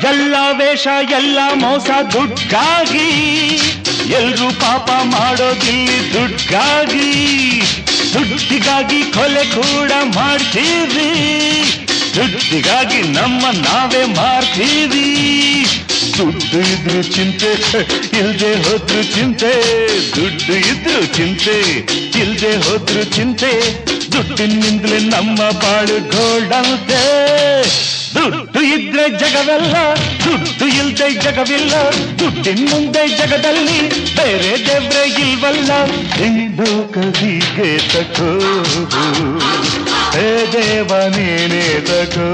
ಎಲ್ಲ ವೇಷ, ಎಲ್ಲ ಮೋಸ ದುಡ್ಗಾಗಿ ಎಲ್ರೂ ಪಾಪ ಮಾಡೋದಿಲ್ಲಿ ದುಡ್ಗಾಗಿ ದುಡ್ಡಿಗಾಗಿ ಕೊಲೆ ಕೂಡ ಮಾಡ್ತೀವಿ. ದುಡ್ಡಿಗಾಗಿ ನಮ್ಮ ನಾವೇ ಮಾರ್ತೀವಿ. ದುಡ್ಡು ಇದ್ರು ಚಿಂತೆ, ಇಲ್ದೆ ಹೋದ್ರು ಚಿಂತೆ. ದುಡ್ಡು ಇದ್ರು ಚಿಂತೆ, ಇಲ್ದೆ ಹೋದ್ರು ಚಿಂತೆ. ದುಡ್ಡಿನಿಂದಲೇ ನಮ್ಮ ಬಾಳು ಗೋಲ್ಡಂತೆ ದುಡ್ಡು ಇದ್ರೆ ಜಗವೆಲ್ಲ ದುಡ್ಡು ಇಲ್ದೆ ಜಗವಿಲ್ಲ ದುಡ್ಡಿನ ಮುಂದೆ ಜಗದಲ್ಲಿ ಬೇರೆ ದೇವ್ರೆ ಇಲ್ವಲ್ಲ ಇಂದು ಕದಿಗೆ ತಕೋ ಹೇ ದೇವ ನೀನೇ ತಕೋ